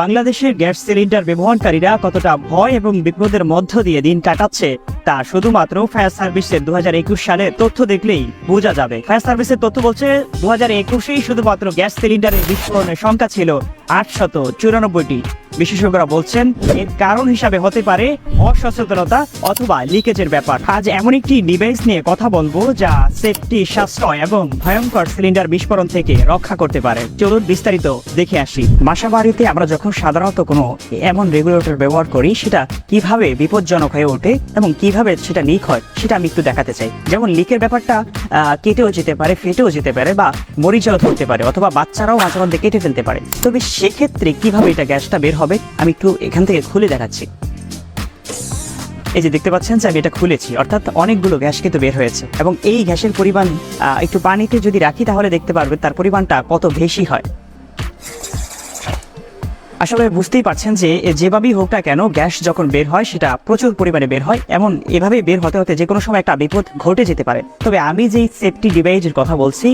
বাংলাদেশের gas cylinder ব্যবহারকারীরা কতটা ভয় এবং বিপদের মধ্য দিয়ে দিন কাটাচ্ছে, তা শুধুমাত্র ফায়ার সার্ভিসের দু হাজার একুশ সালের তথ্য দেখলেই বোঝা যাবে। ফায়ার সার্ভিসের তথ্য বলছে দু হাজার একুশেই শুধুমাত্র গ্যাস সিলিন্ডারের বিস্ফোরণের সংখ্যা ছিল আটশত চুরানব্বইটি। বিশেষজ্ঞরা বলছেন, এর কারণ হিসাবে হতে পারে অসচেতনতা অথবা লিকেজের ব্যাপার। আজ এমন একটি ডিভাইস নিয়ে কথা বলব যা সেফটি, সাশ্রয় এবং ভয়ঙ্কর সিলিন্ডার বিস্ফোরণ থেকে রক্ষা করতে পারে। চলুন বিস্তারিত দেখে আসি। বাসা বাড়িতে আমরা যখন সাধারণত কোনো এমন রেগুলেটর ব্যবহার করি, সেটা কীভাবে বিপজ্জনক হয়ে ওঠে এবং কীভাবে সেটা লিক হয়, সেটা আমি একটু দেখাতে চাই। যেমন লিকের ব্যাপারটা কেটেও যেতে পারে, ফেটেও যেতে পারে বা মরিচাও ধরতে পারে অথবা বাচ্চারাও মাঝে মধ্যে কেটে ফেলতে পারে। তবে সেক্ষেত্রে কীভাবে এটা গ্যাসটা বের হবে, আমি একটু এখান থেকে খুলে দেখাচ্ছি। এই যে দেখতে পাচ্ছেন যে আমি এটা খুলেছি, অর্থাৎ অনেকগুলো গ্যাস কিন্তু বের হয়েছে এবং এই গ্যাসের পরিমাণ একটু পানিতে যদি রাখি তাহলে দেখতে পারবে তার পরিমাণটা কত বেশি হয়। আসলে বুঝতেই পারছেন যে যেভাবেই হোক না কেন, গ্যাস যখন বের হয়, সেটা প্রচুর পরিমাণে বের হয়, এমন এভাবে বের হতে হতে যে কোনো সময় একটা বিপদ ঘটে যেতে পারে। তবে আমি যেই সেফটি ডিভাইসের কথা বলছি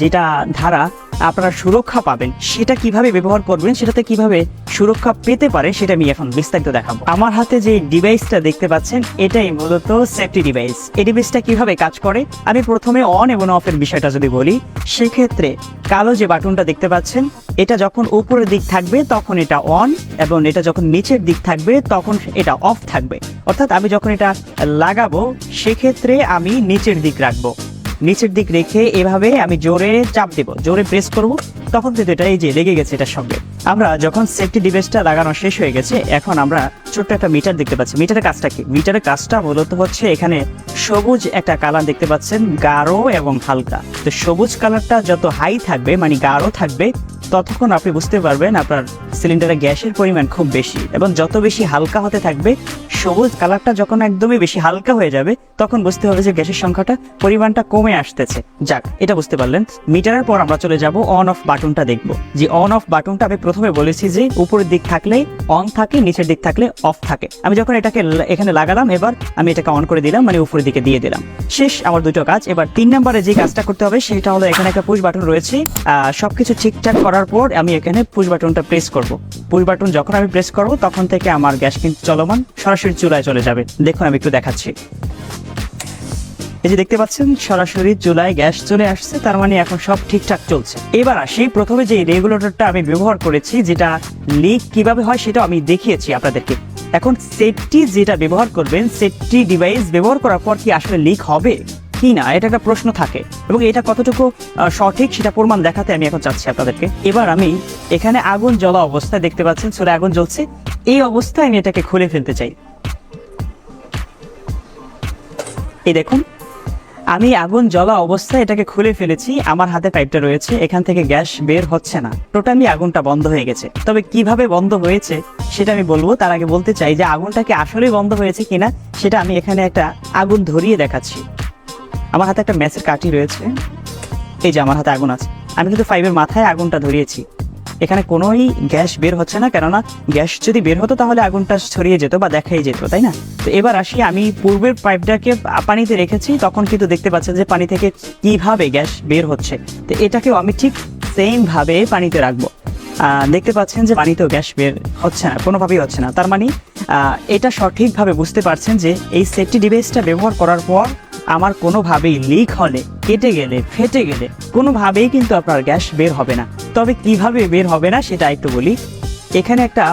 যেটা ধারা, আপনারা সুরক্ষা পাবেন, সেটা কীভাবে ব্যবহার করবেন, সেটাতে কীভাবে সুরক্ষা পেতে পারে, সেটা আমি এখন বিস্তারিত দেখাবো। আমার হাতে যে ডিভাইসটা দেখতে পাচ্ছেন, এটাই মূলত সেফটি ডিভাইস এই ডিভাইসটা কীভাবে কাজ করে, আমি প্রথমে অন এবং অফের বিষয়টা যদি বলি, সেক্ষেত্রে কালো যে বাটনটা দেখতে পাচ্ছেন এটা যখন উপরের দিক থাকবে, তখন এটা অন এবং এটা যখন নিচের দিক থাকবে, তখন এটা অফ থাকবে। অর্থাৎ আমি যখন এটা লাগাবো, সেক্ষেত্রে আমি নিচের দিক রাখব। নিচের দিক রেখে এভাবে আমি জোরে চাপ দেব। জোরে প্রেস করব, তখন কিন্তু এটা এই যে লেগে গেছে এটার সঙ্গে। আমরা যখন সেফটি ডিভাইসটা লাগানো শেষ হয়ে গেছে, এখন আমরা ছোট্ট একটা মিটার দেখতে পাচ্ছি। মিটারের কাজটা কি? মিটারের কাজটা মূলত হচ্ছে এখানে সবুজ একটা কালার দেখতে পাচ্ছেন, গাঢ় এবং হালকা। তো সবুজ কালারটা যত হাই থাকবে মানে গাঢ় থাকবে ততক্ষণ আপনি বুঝতে পারবেন আপনার সিলিন্ডারে গ্যাসের পরিমাণ খুব বেশি এবং যত বেশি হালকা হতে থাকবে, সবুজ কালারটা যখন একদমই বেশি হালকা হয়ে যাবে তখন বুঝতে হবে যে গ্যাসের সংখ্যাটা, পরিমাণটা কমে আসতেছে। যাক, এটা বুঝতে পারলেন। মিটারের পর আমরা চলে যাব অন অফ বাটনটা দেখব। যে অন অফ বাটনটা আমি প্রথমে বলেছি যে উপরের দিক থাকলে অন থাকে, নিচের দিক থাকলে অফ থাকে। আমি যখন এটাকে এখানে লাগালাম, এবার আমি এটাকে অন করে দিলাম মানে উপরের দিকে দিয়ে দিলাম। শেষ আমার দুটো কাজ। এবার তিন নম্বরে যে কাজটা করতে হবে, সেটা হলো এখানে একটা পুশ বাটন রয়েছে। সবকিছু ঠিকঠাক করার পর আমি এখানে পুশ বাটনটা প্রেস করব। পুশ বাটন যখন আমি প্রেস করব, তখন থেকে আমার গ্যাস কিন্তু চলমান, সরাসরি চুলায় চলে যাবে। দেখুন, আমি একটু দেখাচ্ছি। এই যে দেখতে পাচ্ছেন, সরাসরি চুলায় গ্যাস চলে আসছে, তার মানে এখন সব ঠিকঠাক চলছে। এবার আসি, প্রথমে যে রেগুলেটরটা আমি ব্যবহার করেছি, যেটা লিক কীভাবে হয় সেটা আমি দেখিয়েছি আপনাদেরকে। এখন সেফটি যেটা ব্যবহার করবেন সেফটি ডিভাইস ব্যবহার করার পর কি আসলে লিক হবে কি না, এটা একটা প্রশ্ন থাকে। এবং এটা কতটুকু সঠিক সেটা প্রমাণ দেখাতে আমি এখন চাচ্ছি আপনাদেরকে। এবার আমি এখানে আগুন জ্বলা অবস্থায় দেখতে পাচ্ছেন, চুলে আগুন জ্বলছে। এই অবস্থায় আমি এটাকে খুলে ফেলতে চাই। এই দেখুন আমি আগুন জ্বলা অবস্থায় এটাকে খুলে ফেলেছি, আমার হাতে পাইপটা রয়েছে, এখান থেকে গ্যাস বের হচ্ছে না। টোটালি আগুনটা বন্ধ হয়ে গেছে। তবে কীভাবে বন্ধ হয়েছে, সেটা আমি বলব। তার আগে বলতে চাই যে আগুনটা কি আসলেই বন্ধ হয়েছে কিনা, সেটা আমি এখানে একটা আগুন ধরিয়ে দেখাচ্ছি। আমার হাতে একটা ম্যাচের কাঠি রয়েছে। এই যে আমার হাতে আগুন আছে। আমি কিন্তু ফাইভের মাথায় আগুনটা ধরিয়েছি। এখানে কোনোই গ্যাস বের হচ্ছে না, কেননা গ্যাস যদি বের হতো তাহলে আগুনটা ছড়িয়ে যেত বা দেখাই যেত, তাই না? তো এবার আসি, আমি পূর্বের পাইপটাকে পানিতে রেখেছি, তখন কিন্তু দেখতে পাচ্ছেন যে পানি থেকে কীভাবে গ্যাস বের হচ্ছে। তো এটাকেও আমি ঠিক সেম ভাবে পানিতে রাখব। দেখতে পাচ্ছেন যে পানিতেও গ্যাস বের হচ্ছে না, কোনোভাবেই হচ্ছে না। তার মানে এটা সঠিকভাবে বুঝতে পারছেন যে এই সেফটি ডিভাইসটা ব্যবহার করার পর আমার কোনোভাবেই লিক হলে, কেটে গেলে, ফেটে গেলে, কোনোভাবেই কিন্তু আপনার গ্যাস বের হবে না। তবে কীভাবে বের হবে না সেটা একটু বলি। এখানে একটা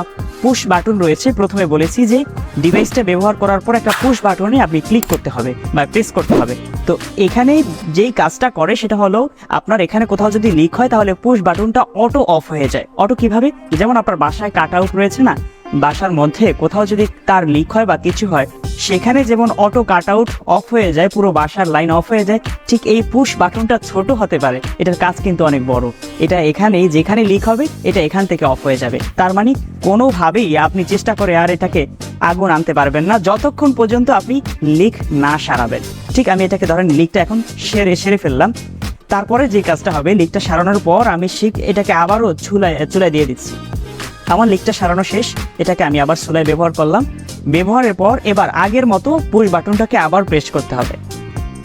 পুশ বাটন রয়েছে, প্রথমে বলেছি যে ডিভাইসটা ব্যবহার করার পর একটা পুশ বাটনে আপনি ক্লিক করতে হবে বা প্রেস করতে হবে। তো এখানে যেই কাজটা করে সেটা হলো, আপনার এখানে কোথাও যদি লিক হয় তাহলে পুশ বাটনটা অটো অফ হয়ে যায়। অটো কীভাবে? যেমন আপনার বাসায় কাট আউট রয়েছে না বাসার মধ্যে কোথাও যদি তার লিক হয় বা কিছু হয়, সেখানে যেমন অটো কাট আউট অফ হয়ে যায়, পুরো বাসার লাইন অফ হয়ে যায়, ঠিক এই পুশ বাটনটা ছোট হতে পারে। এটার কাজ কিন্তু অনেক বড়। এটা এখানেই, যেখানে লিক হবে, এটা এখান থেকে অফ হয়ে যাবে। তার মানে কোনোভাবেই আপনি চেষ্টা করে আর এটাকে আগুন আনতে পারবেন না, যতক্ষণ পর্যন্ত আপনি লিক না সারাবেন। ঠিক, আমি এটাকে ধরেন লিকটা এখন সেরে সেরে ফেললাম। তারপরে যে কাজটা হবে লিকটা সারানোর পর আমি শিখ এটাকে আবারও চুলায় চুলায় দিয়ে দিচ্ছি। আমার লিকটা সারানো শেষ, এটাকে আমি আবার চুলায় ব্যবহার করলাম। ব্যবহারের পর এবার আগের মতো পুশ বাটনটাকে আবার প্রেস করতে হবে।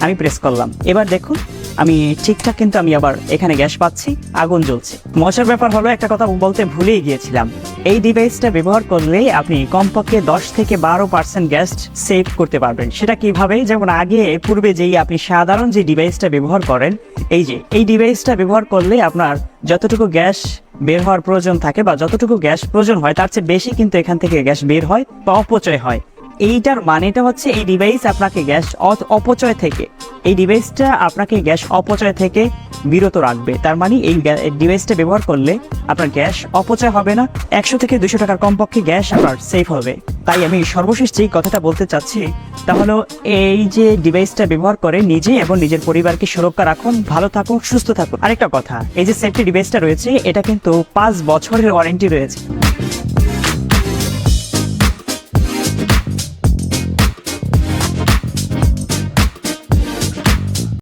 আমি প্রেস করলাম। এবার দেখুন আমি ঠিকঠাক কিন্তু আমি আবার এখানে গ্যাস পাচ্ছি, আগুন জ্বলছে। মজার ব্যাপার হলো, একটা কথা বলতে ভুলেই গিয়েছিলাম। এই ডিভাইসটা ব্যবহার করলে আপনি কমপক্ষে দশ থেকে বারো পার্সেন্ট গ্যাস সেভ করতে পারবেন। সেটা কীভাবে? যেমন আগে পূর্বে যেই আপনি সাধারণ যে ডিভাইসটা ব্যবহার করেন, এই যে, এই ডিভাইসটা ব্যবহার করলে আপনার যতটুকু গ্যাস বের হওয়ার প্রয়োজন থাকে বা যতটুকু গ্যাস প্রয়োজন হয়, তার চেয়ে বেশি কিন্তু এখান থেকে গ্যাস বের হয় বা অপচয় হয়। এইটার মানেটা হচ্ছে এই ডিভাইস আপনাকে গ্যাস অপচয় থেকে, এই ডিভাইসটা আপনাকে গ্যাস অপচয় থেকে বিরত রাখবে। তার মানে এই ডিভাইসটা ব্যবহার করলে আপনার গ্যাস অপচয় হবে না, একশো থেকে দুশো টাকার কমপক্ষে গ্যাস আপনার সেফ হবে। তাই আমি সর্বশেষ যেই কথাটা বলতে চাচ্ছি তাহলে এই যে ডিভাইসটা ব্যবহার করে নিজে এবং নিজের পরিবারকে সুরক্ষা রাখুন, ভালো থাকুন, সুস্থ থাকুন। আরেকটা কথা, এই যে সেফটি ডিভাইসটা রয়েছে, এটা কিন্তু পাঁচ বছরের ওয়ারেন্টি রয়েছে।